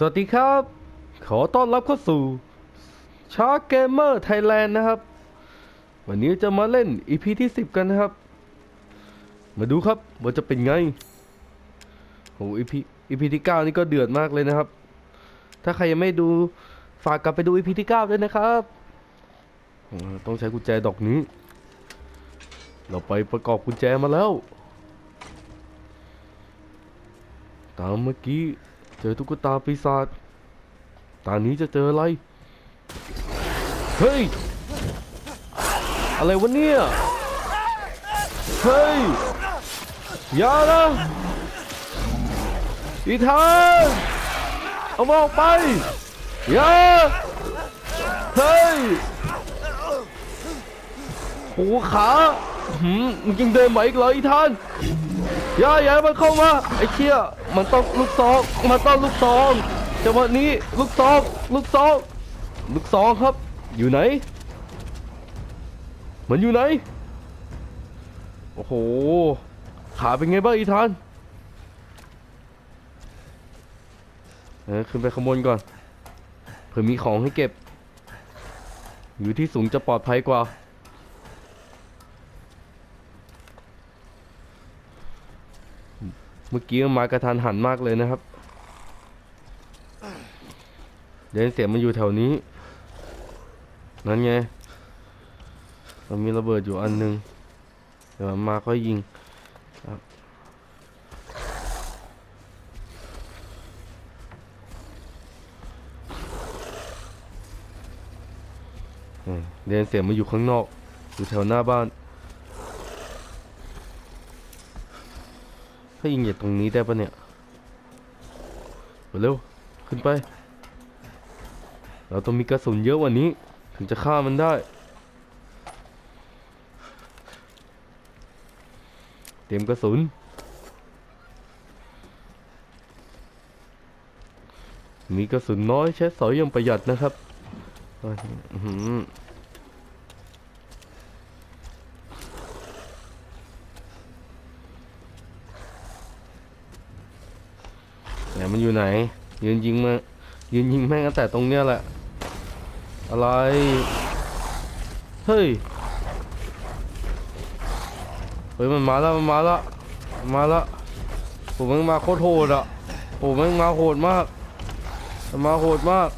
สวัสดีครับ ขอต้อนรับเข้าสู่ชาร์เกมเมอร์ไทยแลนด์นะครับ วันนี้จะมาเล่น EP ที่ 10 กันนะครับ มาดูครับว่าจะเป็นไงโห EP EP ที่ 9 นี่ก็เดือดมากเลยนะครับ ถ้าใครยังไม่ดูฝากกลับไปดู EP ที่ 9 ด้วยนะครับ ต้องใช้กุญแจดอกนี้ เราไปประกอบกุญแจมาแล้ว ตามเมื่อกี้ เจอตุ๊กตาปีศาจตอนนี้จะเจออะไร เฮ้ย อะไรวะเนี่ย เฮ้ย อย่านะอีธานเอามาออกไป อย่า เฮ้ยโหขาหืมมึงยังเดินไหวอีกเหรออีธาน อย่าอย่าให้มันเข้ามาไอ้เชี่ยมันต้องลูกซองมันต้องลูกซองจังหวะนี้ลูกซองลูกซองลูกซองครับ อยู่ไหน มันอยู่ไหน โอ้โห ขาเป็นไงบ้างอีธานเออขึ้นไปขโมยก่อนเผื่อมีของให้เก็บ อยู่ที่สูงจะปลอดภัยกว่า เมื่อกี้มากระทันหันมากเลยนะครับ เดี๋ยวเสียงมันอยู่แถวนี้ นั่นไง มันมีระเบิดอยู่อันหนึง เดี๋ยวมาค่อยยิงเดี๋ยวเสียงมันอยู่ข้างนอก อยู่แถวหน้าบ้าน ถ้ายิงจากตรงนี้ได้ปะเนี่ยเร็วขึ้นไป เราต้องมีกระสุนเยอะกว่านี้ ถึงจะฆ่ามันได้ เตรียมกระสุน มีกระสุนน้อยใช้สอยอย่างประหยัดนะครับ อยู่ไหน ยืนยิงมายืนยิงแม่งตั้งแต่ตรงเนี้ยแหละ อะไร เฮ้ย เฮ้ยมันมาแล้วมันมาแล้วมาแล้วผมมันมาโคตรโหดอะผมมันมาโหดมากมันมาโหดมาก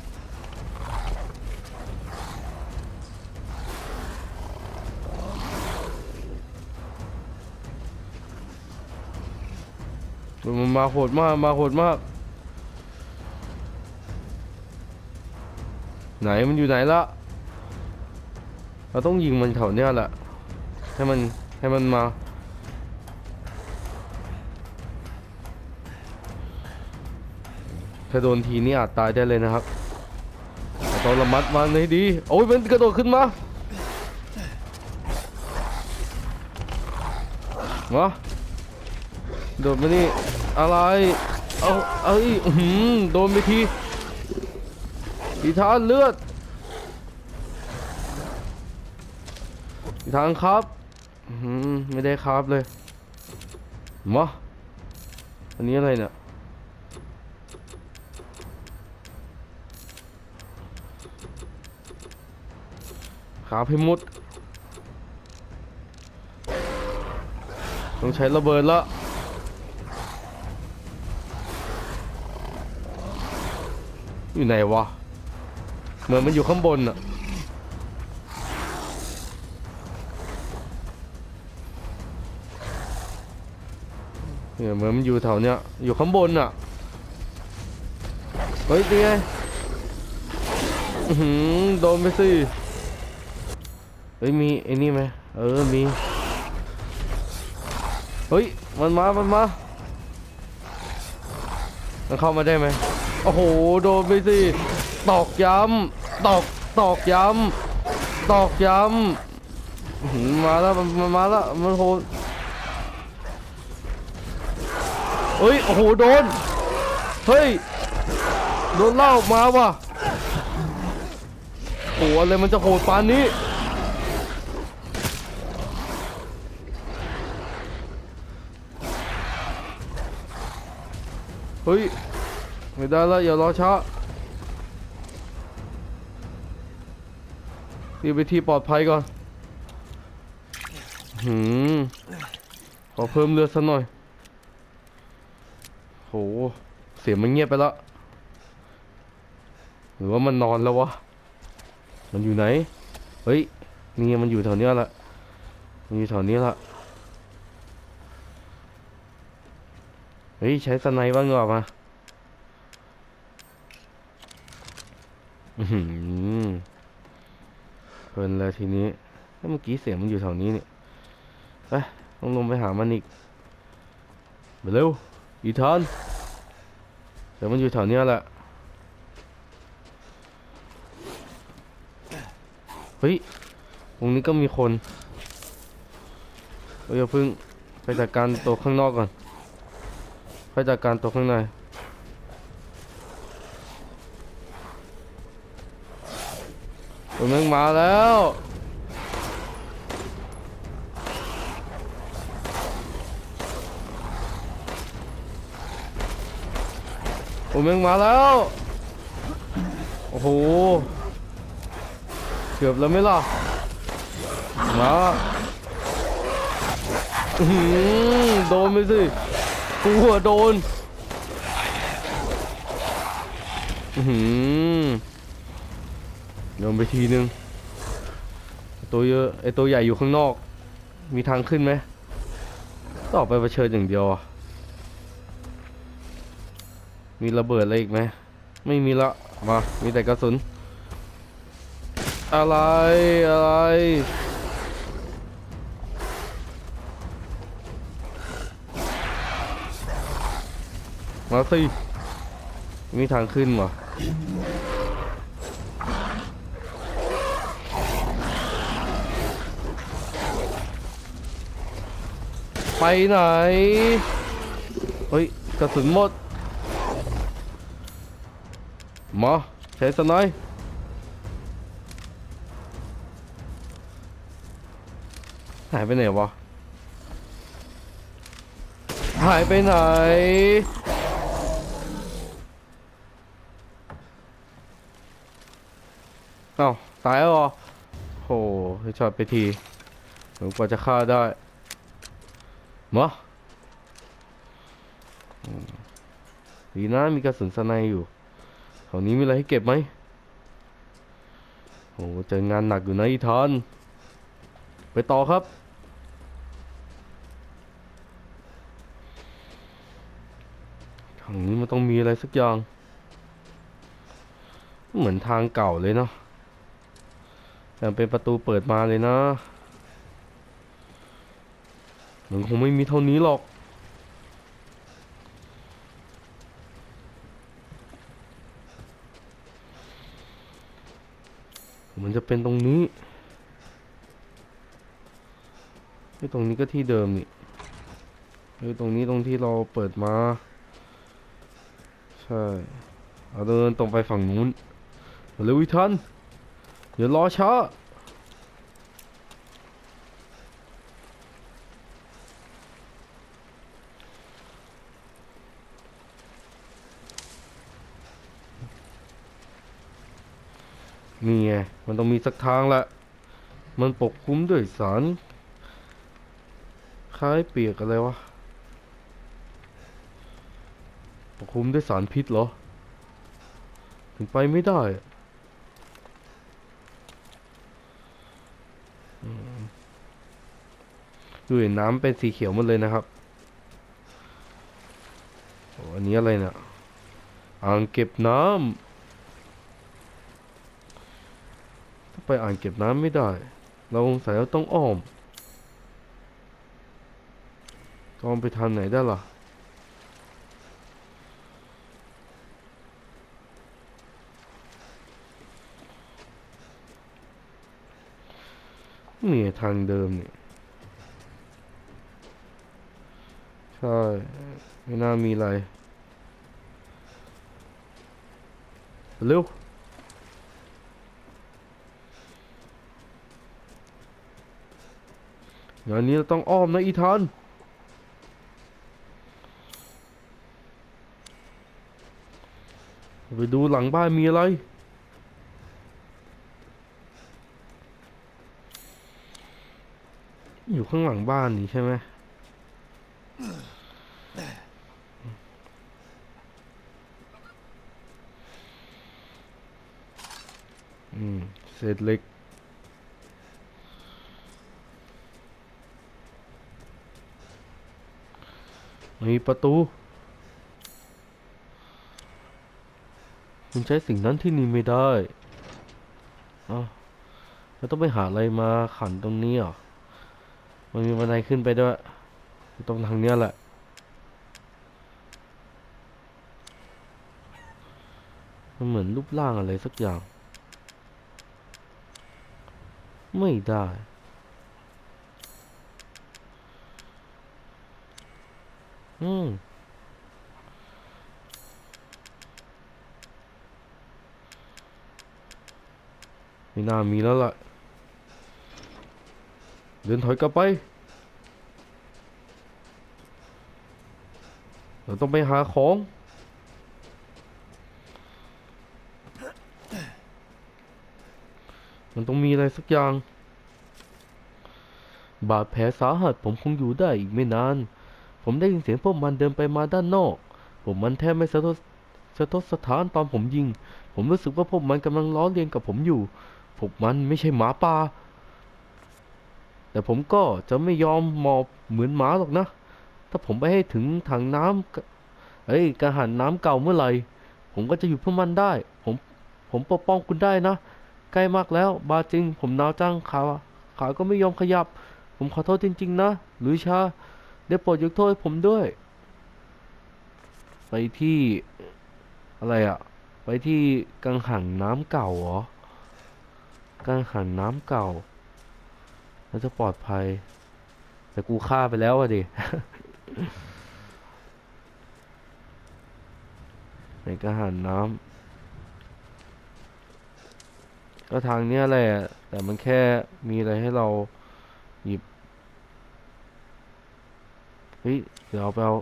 มันมาโหดมาก มาโหดมาก ไหนมันอยู่ไหนละเราต้องยิงมันแถวเนี้ยแหละให้มันให้มันมาถ้าโดนทีนี่อาจตายได้เลยนะครับต้องระมัดมันให้ดีโอ้ยมันกระโดดขึ้นมามาโดดมานี่อะไรเอาเอ้ยโดนไปที อีทานเลือดอีทานครับอื้อหือไม่ได้ครับเลยมาอันนี้อะไรเนี่ยขาพิมุดต้องใช้ระเบิดละอยู่ไหนวะ เหมือนมันอยู่ข้างบนอะเนี่ยเหมือนมันอยู่แถวเนี้ยอยู่ข้างบนอะเฮ้ยนี่ไงอื้อหือโดนไปสิเฮ้ยมีไอ้นี่ไหมเออมีเฮ้ยมันมา มันมามันเข้ามาได้ไหมโอ้โห โดนไปสิ ตอกย้ำ ตอกตอกย้ำตอกย้ำมาแล้วมันมาแล้วมันโหเฮ้ยโอ้โหโดนเฮ้ยโดนเล่าออกมาว่ะโอ้อะไรมันจะโหดปานนี้เฮ้ยไม่ได้แล้วอย่ารอช้า รีบไปที่ปลอดภัยก่อนหืมขอเพิ่มเลือดสักหน่อยโหเสียงมันเงียบไปแล้วหรือว่ามันนอนแล้ววะ มันอยู่ไหน เฮ้ย นี่มันอยู่แถวเนี้ยละ มันอยู่แถวนี้ละ เฮ้ย ใช้สไนบ้างดีกว่ามาอือหือเพ ลินเลยทีนี้แล้วเมื่อกี้เสียงมันอยู่แถวนี้นี่ไปต้องลงไปหามันอีกไปเร็วอีธานเดี๋ยวมันอยู่แถวนี้แหละเฮ้ยตรงนี้ก็มีคนเราอย่าเพิ่งไปจัดการตัวข้างนอกก่อนไปจัดการตัวข้างใน ตัวแม่งมาแล้วตัวแม่งมาแล้ว โอ้โหเกือบแล้วไหมล่ะมาโดนไปสิกูหัวโดน อือหือ โดนไปทีนึง ตัวเยอะไอตัวใหญ่อยู่ข้างนอก มีทางขึ้นไหมต่อไปเผชิญอย่างเดียว มีระเบิดอะไรอีกไหม ไม่มีละ มา มีแต่กระสุน อะไร อะไรมาสิมีทางขึ้นวะ ไปไหน เฮ้ยกระสุนหมด มาใช้สไนป์หายไปไหนวะ หายไปไหน เอ้า ตายแล้วเหรอโหให้ช็อตไปทีหนูกว่าจะฆ่าได้ มาอืมดีนะมีกระสุนสไนอยู่แถวนี้มีอะไรให้เก็บไหมโอ้เจองานหนักอยู่นะอีธานไปต่อครับ ทางนี้มันต้องมีอะไรสักอย่าง เหมือนทางเก่าเลยเนาะแต่เป็นประตูเปิดมาเลยนะ มันคงไม่มีเท่านี้หรอก มันจะเป็นตรงนี้ไอ้ตรงนี้ก็ที่เดิมนี่ไอ้ตรงนี้ตรงที่เราเปิดมา ใช่เอาเดินตรงไปฝั่งนู้นเร็วอีกทันอย่ารอช้า นี่ไง มันต้องมีสักทางละ มันปกคลุมด้วยสาร คล้ายเปียกอะไรวะ ปกคลุมด้วยสารพิษเหรอ ถึงไปไม่ได้อะดูเห็นน้ำเป็นสีเขียวหมดเลยนะครับโอ้อันนี้อะไรเนี่ยอ่างเก็บน้ำ ถ้า ไปอ่างเก็บน้ำไม่ได้ เราสงสัยเราต้องอ้อมอ้อมไปทางไหนได้ล่ะนี่ทางเดิมนี่ใช่ ไม่น่ามีอะไร เร็ว งานนี้เราต้องอ้อมนะอีธานไปดูหลังบ้านมีอะไร อยู่ข้างหลังบ้านนี่ใช่ไหมอืมเศษเหล็ก มีประตู คุณใช้สิ่งนั้นที่นี่ไม่ได้อ้าวแล้วต้องไปหาอะไรมาขันตรงนี้เหรอมันมีบันไดขึ้นไปด้วย ตรงทางเนี้ยแหละ มันเหมือนรูปร่างอะไรสักอย่าง ไม่ได้ อืมไม่น่ามีแล้วล่ะ เดินถอยกลับไป เราต้องไปหาของ มันต้องมีอะไรสักอย่าง บาดแผลสาหัสผมคงอยู่ได้อีกไม่นาน ผมได้ยินเสียงพวกมันเดินไปมาด้านนอก ผมมันแทบไม่สะทกสะทกสถานตอนผมยิง ผมรู้สึกว่าพวกมันกำลังล้อเลียนกับผมอยู่ พวกมันไม่ใช่หมาป่า แต่ผมก็จะไม่ยอมหมอบเหมือนหมาหรอกนะ ถ้าผมไปให้ถึงถังน้ำกะเอ้ยกระหันน้ำเก่าเมื่อไหร่ ผมก็จะอยู่เพื่อมันได้ ผม ผมปกป้องคุณได้นะ ใกล้มากแล้ว บาจริง ผมหนาวจังขาขาก็ไม่ยอมขยับ ผมขอโทษจริง ๆ นะหรือชา ได้โปรดยกโทษให้ผมด้วย ไปที่อะไรอะไปที่กังหันน้ำเก่าเหรอ กังหันน้ำเก่าแล้วจะปลอดภัย แต่กูฆ่าไปแล้วอะดิในกังหันน้ำก็ทางเนี้ยแหละ แต่มันแค่มีอะไรให้เราหยิบ เฮ้ยเดี๋ยวเอาไปเอา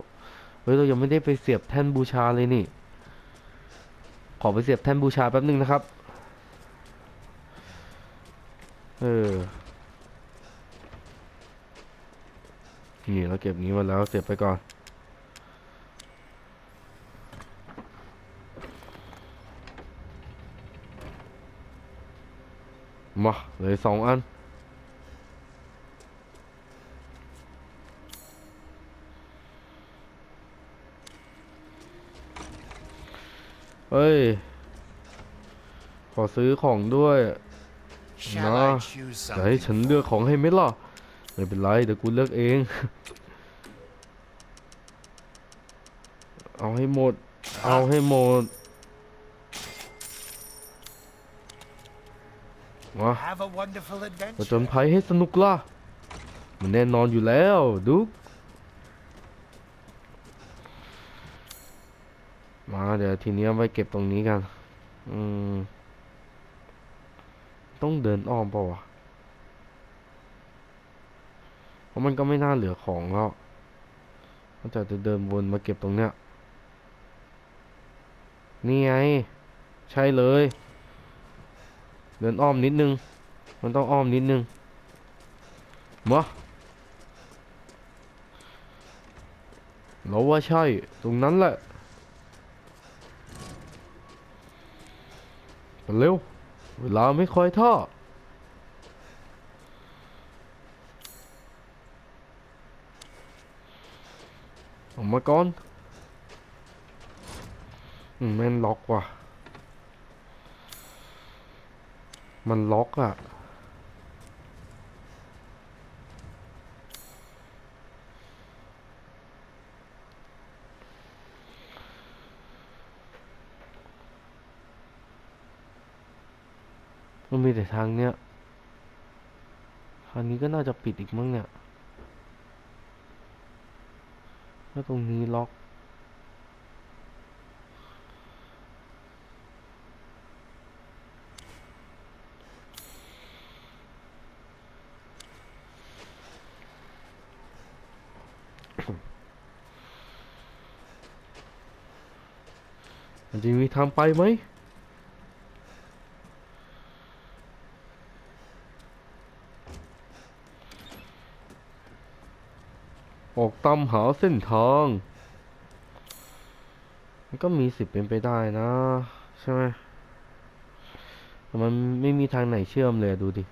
เฮ้ยเรายังไม่ได้ไปเสียบแท่นบูชาเลยนี่ ขอไปเสียบแท่นบูชาแป๊บนึงนะครับ เออนี่เราเก็บนี้มาแล้วเสียบไปก่อนมาเลยสองอัน เฮ้ย ขอซื้อของด้วย Shall Nah, I choose จะให้ something? ฉันเลือกของให้ไหมล่ะ ไม่เป็นไรเดี๋ยวกูเลือกเอง เอาให้หมด เอาให้หมดมา Have a wonderful ผจญ adventure. ภัยให้สนุกล่ะ มันแน่นอนอยู่แล้ว ดุก มาเดี๋ยวทีนี้ไปเก็บตรงนี้กัน อืม ต้องเดินอ้อมเปล่าวะเพราะมันก็ไม่น่าเหลือของแล้วก็จะจะเดินวนมาเก็บตรงเนี้ย นี่ไง ใช่เลย เดินอ้อมนิดนึง มันต้องอ้อมนิดนึงมาเราว่าใช่ ตรงนั้นแหละไป เร็ว เวลาไม่คอยท่อออกมาก่อนอมแม่นล็อกว่ะ มันล็อกอะ มันมีแต่ทางเนี้ยทางนี้ก็น่าจะปิดอีกมั้งเนี่ยถ้าตรงนี้ล็อกมันจะมีทางไปไหม ออก ตามหาเส้นทาง มันก็มีสิทธิ์เป็นไปได้นะ ใช่ไหมแต่มันไม่มีทางไหนเชื่อมเลยดูดิ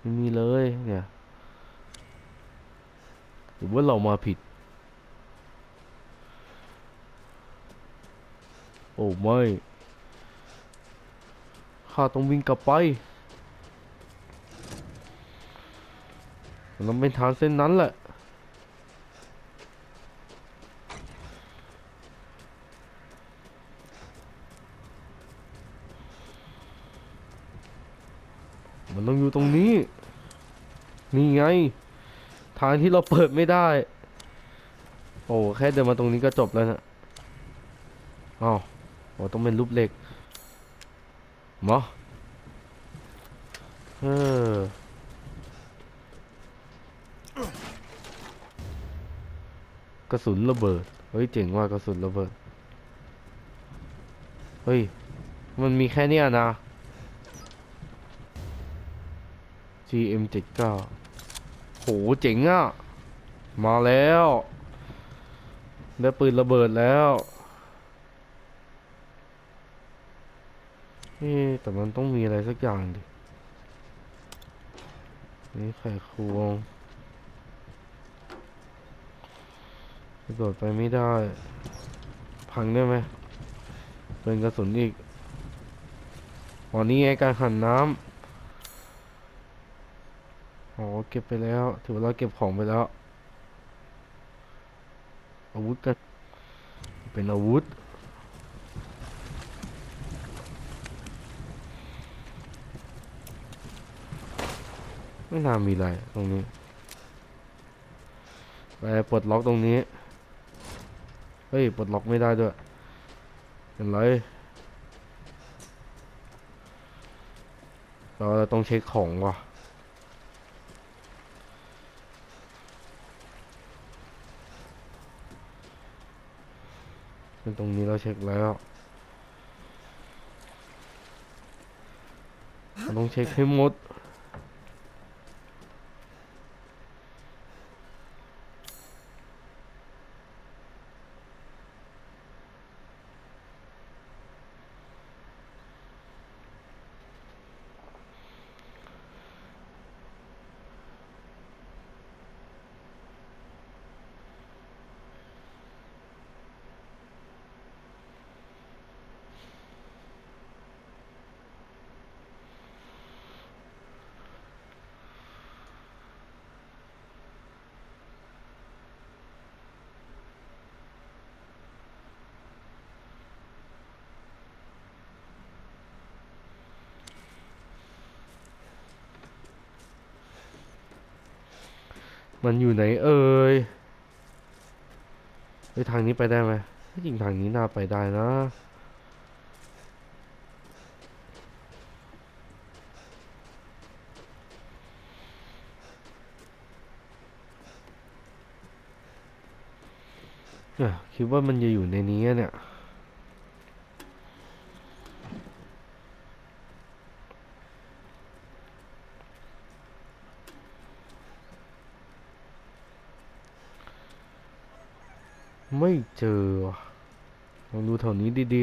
ไม่มีเลยเนี่ยหรือว่าเรามาผิด โอ้ไม่ข้าต้องวิ่งกลับไปมันต้องเป็นทางเส้นนั้นแหละ มันต้องอยู่ตรงนี้ นี่ไง ทางที่เราเปิดไม่ได้ โอ้แค่เดินมาตรงนี้ก็จบแล้วนะอ้าวโอ้ต้องเป็นรูปเหล็กมาเออกระสุนระเบิด เฮ้ย เจ๋งว่ากระสุนระเบิด เฮ้ย มันมีแค่เนี้ยนะ GM79 หเจ๋งอะ มาแล้ว ได้ปืนระเบิดแล้วเอ๊ะแต่มันต้องมีอะไรสักอย่างดิ นี่ไข่ควงกระโดดไปไม่ได้ พังได้ไหมเป็นกระสุนอีกวันนี้ไงการหันน้ำ อ๋อเก็บไปแล้ว ถือว่าเราเก็บของไปแล้ว อาวุธกันเป็นอาวุธไม่น่ามีอะไรตรงนี้ ไปปลดล็อกตรงนี้ เฮ้ย ปลดล็อกไม่ได้ด้วยเป็นไรเราต้องเช็คของว่ะ เป็นตรงนี้เราเช็คแล้วเราต้องเช็คให้หมด มันอยู่ไหนเอ่ยไปทางนี้ไปได้ไหมจริงทางนี้น่าไปได้นะเนี่ยคิดว่ามันจะอยู่ในนี้เนี่ย ไม่เจอลองดูแถวนี้ดี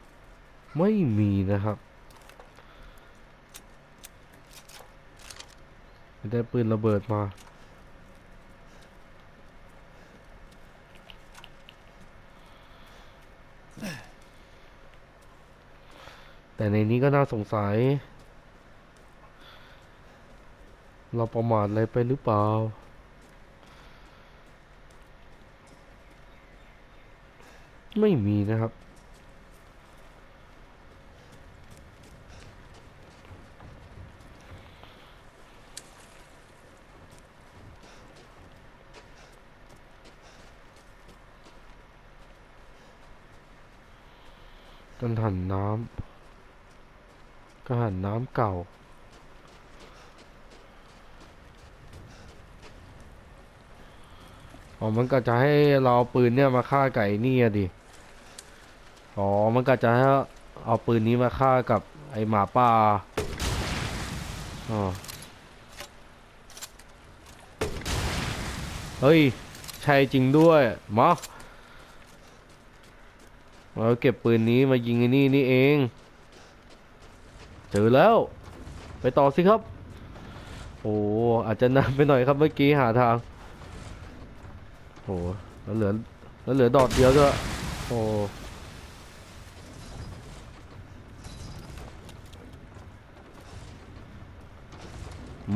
ๆ ไม่มีนะครับไม่ได้ปืนระเบิดมา แต่ในนี้ก็น่าสงสัย เราประมาทอะไรไปหรือเปล่า ไม่มีนะครับ กันหันน้ำกระหันน้ำเก่าอ๋อมันก็จะให้เราเอาปืนเนี่ยมาฆ่าไก่นี่อะดิ อ๋อ มันก็จะเอาปืนนี้มาฆ่ากับไอหมาป่าอ๋อเฮ้ย ใช่จริงด้วยมาเราเก็บปืนนี้มายิงไอ้นี่นี่เอง เจอแล้ว ไปต่อสิครับ โอ้อาจจะนานไปหน่อยครับเมื่อกี้หาทางโอ้แล้วเหลือแล้วเหลือดอดเดียวด้วยโอ้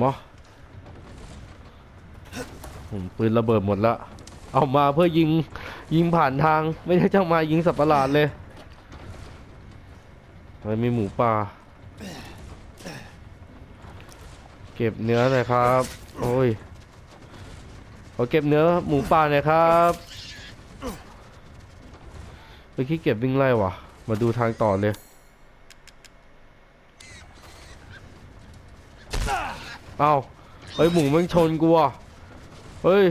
มาอืมปืนระเบิดหมดละเอามาเพื่อยิงยิงผ่านทางไม่ใช่จะมายิงสัตว์ประหลาดเลยมันมีหมูป่า เก็บเนื้อหน่อยครับ โอ้ยขอเก็บเนื้อหมูป่าหน่อยครับเมื่อกี้เก็บวิ่งไล่ว่ะ มาดูทางต่อเลย เอ้าเฮ้ยหมูมันชนกูอะเฮ้ย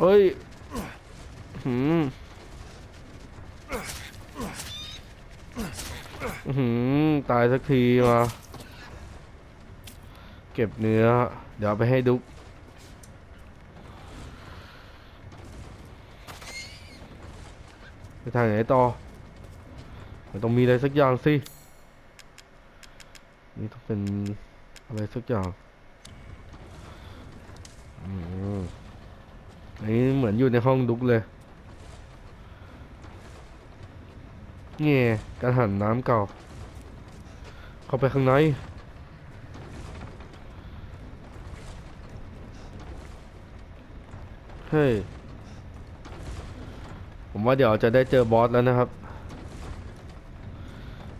เฮ้ยหืมหืมตายสักทีมาเก็บเนื้อ เดี๋ยวไปให้ดุกไปทางไหนต่อมันต้องมีอะไรสักอย่างสิ นี่ต้องเป็น อะไรสักอย่างอืมอันนี้เหมือนอยู่ในห้องดุกเลยนี่การหันน้ำเก่า เข้าไปข้างในเฮ้ย ผมว่าเดี๋ยวจะได้เจอบอสแล้วนะครับ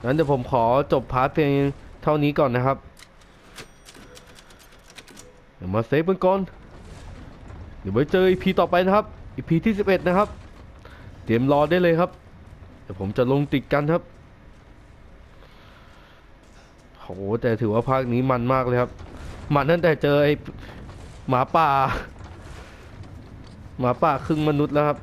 งั้นเดี๋ยวผมขอจบพาร์ทเพียงเท่านี้ก่อนนะครับ มาเซฟกันก่อน เดี๋ยวไว้เจอไอพีต่อไปนะครับไอพีที่ 11 นะครับ เตรียมรอได้เลยครับ เดี๋ยวผมจะลงติดกันครับโหแต่ถือว่าภาคนี้มันมากเลยครับ มันตั้งแต่เจอไอหมาป่า หมาป่าครึ่งมนุษย์แล้วครับ